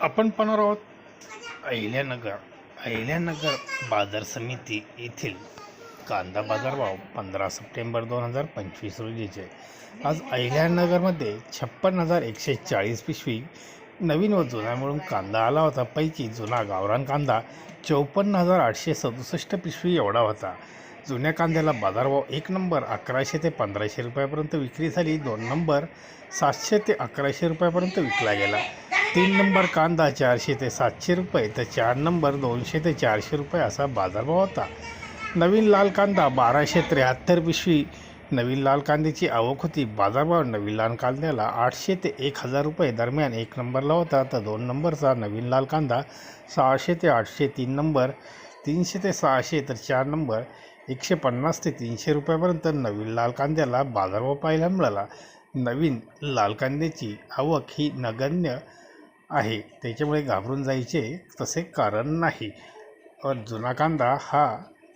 आपण पाहणार आहोत अहिल्यानगर अहिल्यानगर बाजार समिती येथील कांदा बाजारभाव पंधरा सप्टेंबर दोन हजार पंचवीस रोजीचे. आज अहिल्यानगरमध्ये छप्पन हजार एकशे चाळीस पिशवी नवीन व जुना मिळून कांदा आला होता. पैकी जुना गावरान कांदा चौपन्न हजार आठशे सदुसष्ट पिशवी एवढा होता. जुन्या कांद्याला बाजारभाव एक नंबर अकराशे ते पंधराशे रुपयापर्यंत विक्री झाली. दोन नंबर सातशे ते अकराशे रुपयापर्यंत विकला गेला. तीन नंबर कांदा चारशे ते सातशे रुपये तर चार नंबर दोनशे ते चारशे रुपये असा बाजारभाव होता. नवीन लाल कांदा बाराशे त्र्याहत्तर पिशवी. नवीन लाल कांद्याची आवक होती. बाजारभाव नवीन लाल कांद्याला आठशे ते एक हजार रुपये दरम्यान एक नंबरला होता तर दोन नंबरचा नवीन लाल कांदा सहाशे ते आठशे तीन नंबर तीनशे ते सहाशे तर चार नंबर एकशे पन्नास ते तीनशे रुपयापर्यंत नवीन लाल कांद्याला बाजारभाव पाहायला मिळाला. नवीन लाल कांद्याची आवक ही नगण्य आहे. त्याच्यामुळे घाबरून जायचे तसे कारण नाही. जुना कांदा हा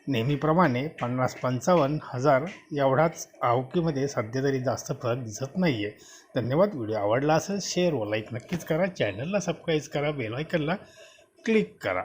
नेहमीप्रमाणे पन्नास पंचावन्न हजार एवढाच आवकीमध्ये सध्या तरी जास्त फरक दिसत नाही आहे धन्यवाद. व्हिडिओ आवडला असेल शेअर व लाईक नक्कीच करा. चॅनलला सबस्क्राईब करा बेल आयकनला क्लिक करा.